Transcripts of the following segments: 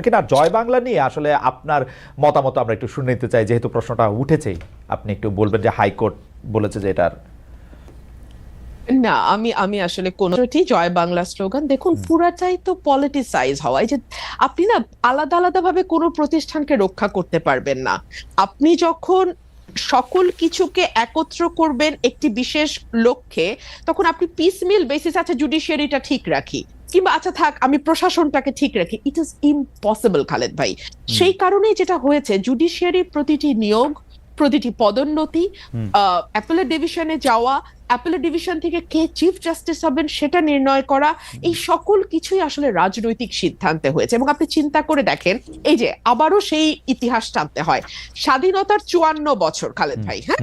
দেখেন কিনা? জয় বাংলা নিয়ে আসলে আপনার মতামত আমরা একটু শুনে নিতে চাই যেহেতু প্রশ্নটা উঠেছেই। আপনি একটু বলবেন যে হাইকোর্ট বলেছে যে এটার না আমি আমি আসলে কোনটি জয় বাংলা স্লোগান দেখুন পুরাটাই তো পলিটিসাইজ হওয়া যে আপনি না আলাদা আলাদা ভাবে কোনো প্রতিষ্ঠানকে রক্ষা করতে পারবেন না। আপনি যখন সকল কিছুকে একত্র করবেন একটি বিশেষ লক্ষ্যে তখন আপনি পিসমিল বেসিস আছে জুডিশিয়ারিটা ঠিক রাখি। কিংবা আচ্ছা থাক আমি প্রশাসনটাকে ঠিক রাখি ইট ইজ ইম্পসিবল খালেদ ভাই। সেই কারণেই যেটা হয়েছে জুডিশিয়ারি প্রতিটি নিয়োগ প্রতিটি পদোন্নতি অ্যাপেলের ডিভিশনে যাওয়া অ্যাপেলের ডিভিশন থেকে কে চিফ জাস্টিস হবেন সেটা নির্ণয় করা এই সকল কিছুই আসলে রাজনৈতিক সিদ্ধান্তে হয়েছে। এবং আপনি চিন্তা করে দেখেন এই যে আবারও সেই ইতিহাস টানতে হয়। স্বাধীনতার চুয়ান্ন বছর খালেদ ভাই হ্যাঁ?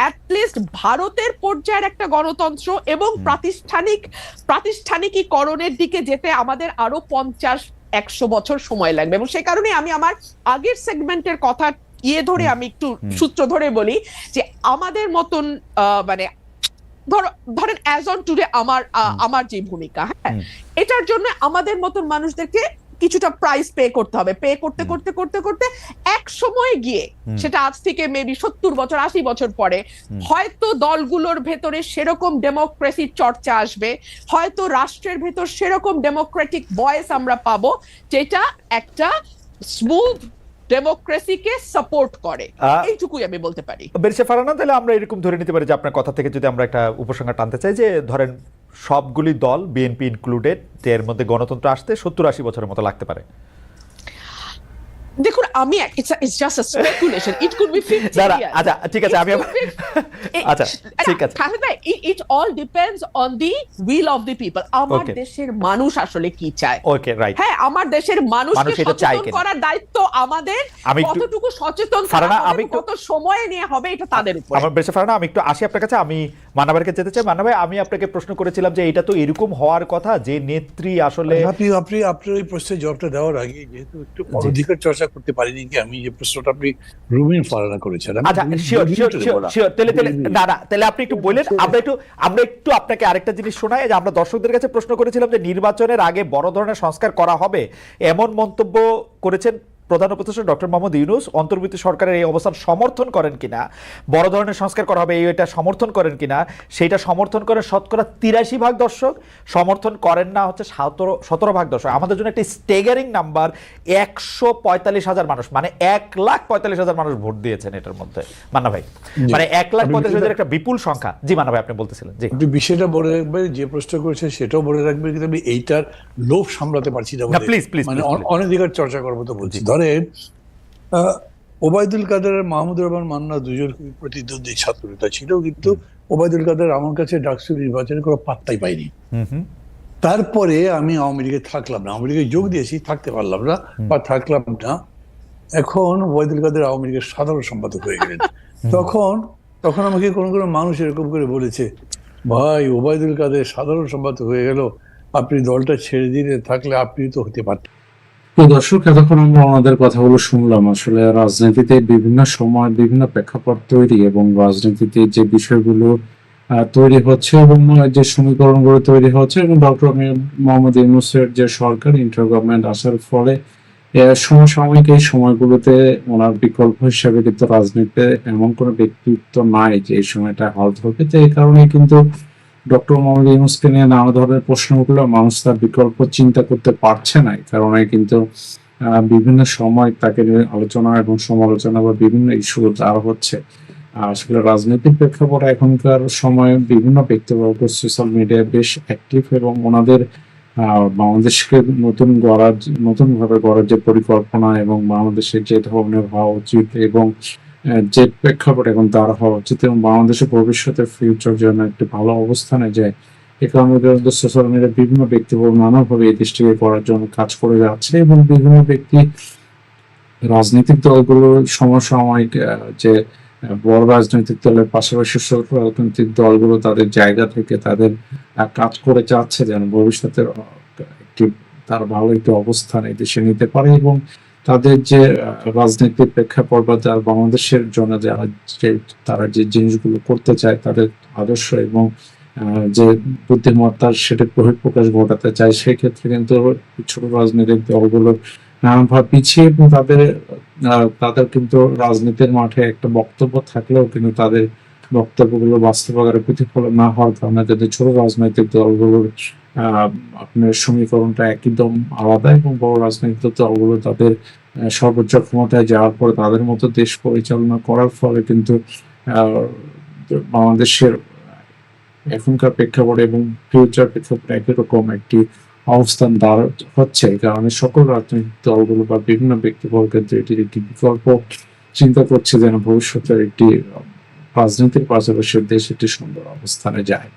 অ্যাটলিস্ট ভারতের পর্যায়ের একটা গণতন্ত্র এবং প্রাতিষ্ঠানিক প্রাতিষ্ঠানিকীকরণের দিকে যেতে আমাদের আরও পঞ্চাশ একশো বছর সময় লাগবে। এবং সে কারণে আমি আমার আগের সেগমেন্টের কথা ইয়ে ধরে আমি একটু সূত্র ধরে বলি যে আমাদের মতন মানে ধরো ধরেন অ্যাজ অন টুডে আমার আমার যে ভূমিকা হ্যাঁ? এটার জন্য আমাদের মতন মানুষদেরকে কিছুটা প্রাইস পে করতে হবে। পে করতে করতে করতে করতে এক সময় গিয়ে সেটা আজ থেকে মেবি সত্তর বছর আশি বছর পরে হয়তো দলগুলোর ভেতরে সেরকম ডেমোক্রেসির চর্চা আসবে হয়তো রাষ্ট্রের ভেতর সেরকম ডেমোক্রেটিক ভয়েস আমরা পাবো যেটা একটা স্মুথ ডেমোক্রেসিকে সাপোর্ট করে। এইটুকুই আমি বলতে পারি। বেরিসে ফারানা তাহলে আমরা এরকম ধরে নিতে পারি যে আপনার কথা থেকে যদি আমরা একটা উপসংহার টানতে চাই যে ধরেন সবগুলি দল বিএনপি ইনক্লুডেড এর মধ্যে গণতন্ত্র আসতে সত্তর আশি বছরের মতো লাগতে পারে। আমি it's it's just a speculation it could be 50 দাঁড়া, years. আচ্ছা ঠিক আছে আমি আচ্ছা ঠিক আছে। It all depends on the will of the people আমার দেশের মানুষ আসলে কি চায়? ওকে রাইট হ্যাঁ আমার দেশের মানুষকে সচেতন করার দায়িত্ব আমাদের। আমি কতটুকু সচেতন করা আমি কত সময় নিয়ে হবে এটা তাদের উপর। আমার বেশি ফারানা আমি একটু আসি আপনার কাছে আমি মানাবারকে যেতে চাই। মানাবাই আমি আপনাকে প্রশ্ন করেছিলাম যে এটা তো এরকম হওয়ার কথা যে নেত্রী আসলে আপনি আপনি আপনার এই প্রশ্নের জবাবটা দেওয়ার আগে যেহেতু একটু অধিকার চর্চা করতে পারিনি কি আমি যে প্রশ্নটা আপনি ফারানা করেছেন আচ্ছা শিওর শিওর শিওর তাহলে তাহলে না না তাহলে আপনি একটু বলেন আমরা একটু আমরা একটু আপনাকে আরেকটা জিনিস শোনাই যে আমরা দর্শকদের কাছে প্রশ্ন করেছিলাম যে নির্বাচনের আগে বড় ধরনের সংস্কার করা হবে এমন মন্তব্য করেছেন প্রধান উপদেষ্টা ডক্টর মোহাম্মদ ইউনুস অন্তর্বর্তী সরকারের এই অবস্থান সমর্থন করেন কিনা বড় ধরনের সংস্কার করা হবে এটা সমর্থন করেন কিনা সেইটা সমর্থন করেন শতকরা তিরাশি ভাগ দর্শক সমর্থন করেন না হচ্ছে সতেরো সতেরো ভাগ দর্শক। আমাদের জন্য একটি স্টেগারিং নাম্বার একশো পঁয়তাল্লিশ হাজার মানুষ মানে এক লাখ পঁয়তাল্লিশ হাজার মানুষ ভোট দিয়েছেন এটার মধ্যে। মান্না ভাই মানে এক লাখ পঁয়তাল্লিশ হাজার একটা বিপুল সংখ্যা। জি মান্না ভাই আপনি বলতেছিলেন জি। বিষয়টা বলে রাখবেন যে প্রশ্ন করেছে সেটাও বলে রাখবেন কিন্তু আমি এইটার লোভ সামলাতে পারছি না please, please, মানে অনধিকার চর্চা করব তো বলছি। ধরেন ওবায়দুল কাদের আর মাহমুদুর রহমান মান্না দুজন প্রতিদ্বন্দ্বী ছাত্র ছিল কিন্তু ওবায়দুল কাদের আমার কাছে ডাকসু নির্বাচনে কোনো পাত্তাই পাইনি তারপরে আমি আওয়ামী লীগে থাকলাম না আওয়ামী লীগে যোগ দিয়েছি থাকতে পারলাম না বা থাকলাম না। এখন ওবায়দুল কাদের আওয়ামী লীগের সাধারণ সম্পাদক হয়ে গেলেন। তখন তখন আমাকে কোন কোনো মানুষ এরকম করে বলেছে ভাই ওবায়দুল কাদের সাধারণ সম্পাদক হয়ে গেল আপনি দলটা ছেড়ে দিয়ে থাকলে আপনি তো হতে পারতেন। তো দর্শক, এতক্ষণ আমরা ওনাদের কথাগুলো শুনলাম। আসলে রাজনীতিতে বিভিন্ন সময় বিভিন্ন প্রেক্ষাপট তৈরি এবং রাজনীতিতে যে বিষয়গুলো তৈরি হচ্ছে এবং যে সমীকরণগুলো তৈরি হচ্ছে এবং ডক্টর মোহাম্মদ ইউনুসের যে সরকার ইন্টার গভর্নমেন্ট আসার ফলে সমসাময়িক এই সময়গুলোতে ওনার বিকল্প হিসাবে কিন্তু রাজনীতিতে এমন কোনো ব্যক্তিত্ব নাই যে এই সময়টা হাল ধরবে তো এই কারণে কিন্তু ডক্টর মোহাম্মদ ইউনুসকে নিয়ে নানা ধরনের প্রশ্ন উঠল। মানুষ তার বিকল্প চিন্তা করতে পারছে না। এই কিন্তু বিভিন্ন সময় তাকে নিয়ে আলোচনা এবং সমালোচনা বা বিভিন্ন ইস্যু দেওয়া হচ্ছে। আসলে রাজনৈতিক প্রেক্ষাপটে এখনকার সময়ে বিভিন্ন ব্যক্তিবর্গ সোশ্যাল মিডিয়ায় বেশ অ্যাক্টিভ এবং ওনাদের বাংলাদেশকে নতুন গড়ার নতুন ভাবে গড়ার যে পরিকল্পনা এবং বাংলাদেশের যে ধরনের হওয়া উচিত এবং যে প্রেক্ষাপট এখন তার হওয়া উচিত এবং বাংলাদেশের ভবিষ্যতের ফিউচার জন্য একটি ভালো অবস্থানে যায় কিন্তু সোশ্যাল মিডিয়ায় বিভিন্ন ব্যক্তিবর্গ নানাভাবে এই দেশটিকে করার জন্য কাজ করে যাচ্ছে এবং বিভিন্ন ব্যক্তি রাজনৈতিক দলগুলো সমসাময়িক যে বড় রাজনৈতিক দলের পাশাপাশি রাজনৈতিক দলগুলো তাদের জায়গা থেকে তাদের কাজ করে যাচ্ছে যেন ভবিষ্যতের একটি, তার ভালো একটি অবস্থান এই দেশে নিতে পারে এবং তাদের যে রাজনৈতিক প্রেক্ষাপট বা যারা বাংলাদেশের জন্য যারা যে তারা যে জিনিসগুলো করতে চায় তাদের আদর্শ এবং যে বুদ্ধিমত্তার সেটা বহিঃপ্রকাশ ঘটাতে চায় সেক্ষেত্রে কিন্তু ছোট রাজনৈতিক দলগুলো নানাভাবে পিছিয়ে এবং তাদের তাদের কিন্তু রাজনীতির মাঠে একটা বক্তব্য থাকলেও কিন্তু তাদের বক্তব্যগুলো বাস্তব আকারে প্রতিফলন না হওয়ার কারণে কিন্তু ছোট রাজনৈতিক দলগুলোর আহ, আপনার সমীকরণটা একদম আলাদা এবং বড় রাজনৈতিক দলগুলো তাদের আহ, সর্বোচ্চ ক্ষমতায় যাওয়ার পরে তাদের মতো দেশ পরিচালনা করার ফলে কিন্তু বাংলাদেশের এখনকার প্রেক্ষাপটে এবং ফিউচার প্রেক্ষাপটে একই রকম একটি অবস্থান দাঁড় হচ্ছে। কারণে সকল রাজনৈতিক দলগুলো বা বিভিন্ন ব্যক্তিবর্গের এটির একটি বিকল্প, চিন্তা করছে যেন ভবিষ্যতের একটি রাজনীতির পাশাপাশি দেশ একটি সুন্দর অবস্থানে যায়।